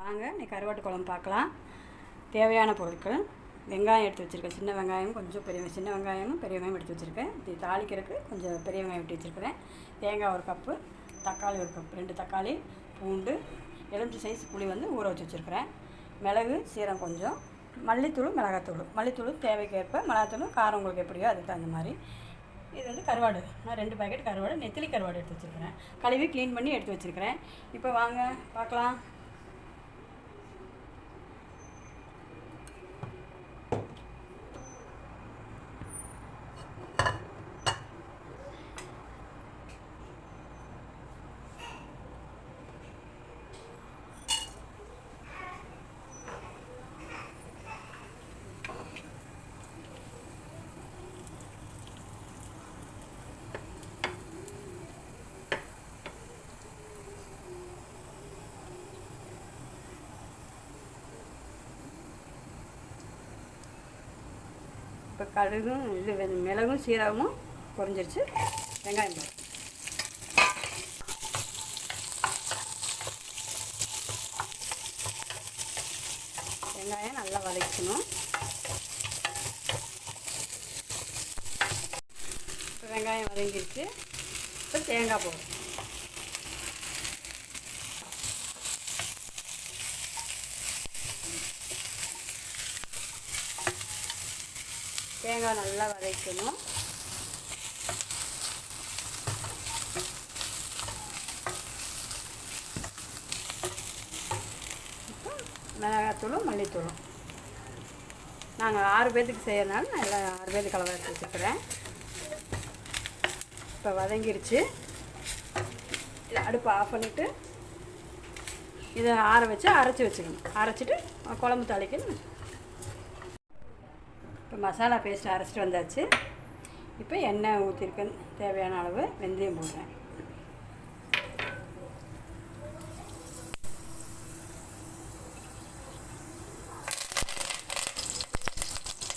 வாங்க இன்னைக்கு கருவாட்டு குழம்பு பார்க்கலாம். தேவையான பொருட்கள். வெங்காயம் எடுத்து வச்சுருக்கேன். சின்ன வெங்காயம் கொஞ்சம் பெரிய சின்ன வெங்காயமும் பெரிய வெங்காயம் எடுத்து வச்சுருக்கேன். இது தாளிக்கிறதுக்கு கொஞ்சம் பெரிய வெங்காயம் எடுத்து வச்சுருக்கிறேன். தேங்காய் ஒரு கப்பு தக்காளி ஒரு கப்பு ரெண்டு தக்காளி பூண்டு எலுமிச்சி சைஸ் புளி வந்து ஊற வச்சு வச்சுருக்கிறேன். மிளகு சீரம் கொஞ்சம் மல்லித்தூள் மிளகாத்தூள். மல்லித்தூள் தேவைக்கேற்ப மிளகாத்தூள் காரம் உங்களுக்கு எப்படியோ அதுக்கு தகுந்த மாதிரி. இது வந்து கருவாடு. நான் ரெண்டு பேக்கெட் கருவாடு நெத்திலி கருவாடு எடுத்து வச்சுருக்கிறேன். கழுவி க்ளீன் பண்ணி எடுத்து வச்சுருக்கிறேன். இப்போ வாங்க பார்க்கலாம். இப்போ கடுகும் இது வெ- மிளகும் சீரகமும் குறைஞ்சிருச்சு வெங்காயம் போடு. வெங்காயம் நல்லா வதக்கணும். இப்போ வெங்காயம் வதங்கிருச்சு. இப்போ தேங்காய் போடும் தேங்காய் நல்லா வதக்கணும். இப்போ மிளகாத்தூளும் மல்லித்தூளும் நாங்கள் ஆறு பேர்த்துக்கு செய்யறதுனால நான் எல்லாம் ஆறு பேர்த்துக்கு கலவை எடுத்து வச்சுக்கிறேன். இப்போ வதங்கிருச்சு இதை அடுப்பை ஆஃப் பண்ணிவிட்டு இதை ஆற வச்சு அரைச்சி வச்சுக்கணும். அரைச்சிட்டு குழம்பு தாளிக்கணும். இப்போ மசாலா பேஸ்ட் அரைச்சிட்டு வந்தாச்சு. இப்போ எண்ணெய் ஊற்றிருக்கேன் தேவையான அளவு வெந்தயம் போடுறேன்.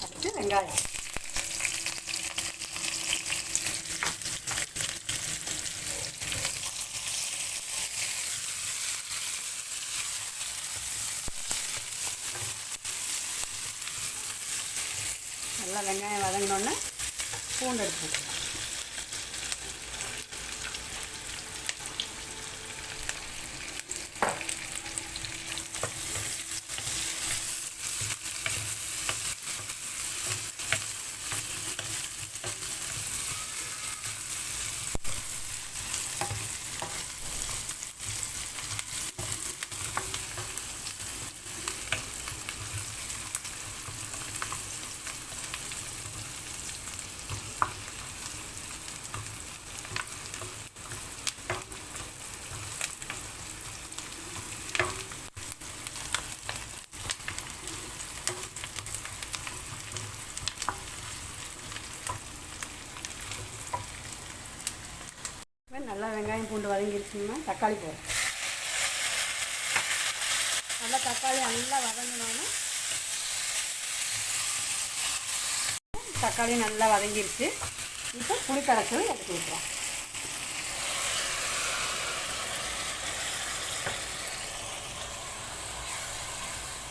அடுத்து வெங்காயம். நல்லா வெங்காயம் வதங்கினோடனே பூண்டு எடுத்து போட்டுக்கலாம் இப்போ நல்லா வெங்காயம் பூண்டு வதங்கிருச்சுன்னா தக்காளி போடும் நல்லா தக்காளி நல்லா வதங்கினோன்னா தக்காளி நல்லா வதங்கிருச்சு. இப்போ புளி கரைச்சல் எடுத்து ஊற்றுறோம்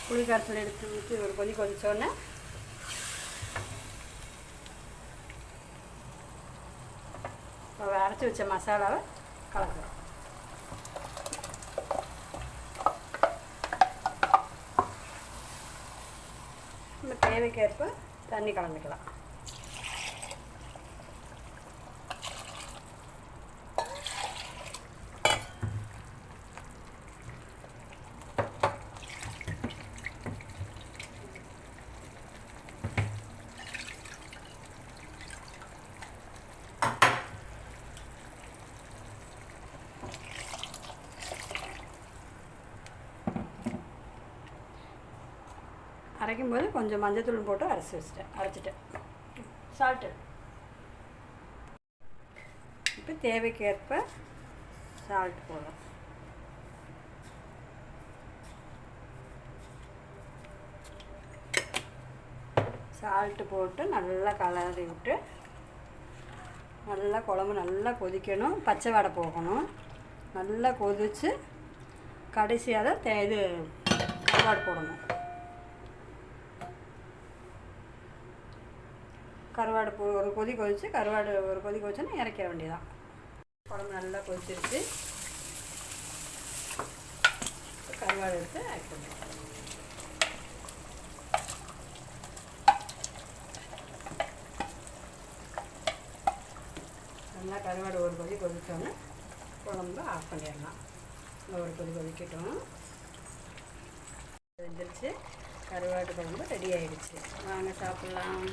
புளி கரைச்சல் எடுத்து ஊற்றி ஒரு கொஞ்சம் கொதிச்சோன்னே இப்போ அரைச்சி வச்ச மசாலாவை கலக்குறோம் நம்ம தேவைக்கேற்ப தண்ணி கலந்துக்கலாம் அரைக்கும் போது கொஞ்சம் மஞ்சத்தூள் போட்டு அரைச்சி வச்சிட்டேன். அரைச்சிட்டேன். சால்ட்டு இப்போ தேவைக்கேற்ப சால்ட் போடுறோம் சால்ட்டு போட்டு நல்லா கலரி விட்டு நல்லா குழம்பு நல்லா கொதிக்கணும். பச்சை வடை போகணும் நல்லா கொதித்து கடைசியாக தான் தே இது கருவாடு போடணும். கருவாடு போ ஒரு கொதி கொதித்து கருவாடு ஒரு கொதி கொதிச்சோன்னா இறக்கிற வேண்டியதான் குழம்பு நல்லா கொதிச்சிருச்சு. கருவாடு எடுத்து ஆட் பண்ணுவோம் நல்லா கருவாடு ஒரு கொதி கொதிச்சோன்னே குழம்பு ஆஃப் பண்ணிடலாம். இந்த ஒரு கொதி கொதிக்கட்டும். வெந்துருச்சு. கருவாட்டு குழம்பு ரெடி ஆகிடுச்சு வாங்க சாப்பிட்லாம்.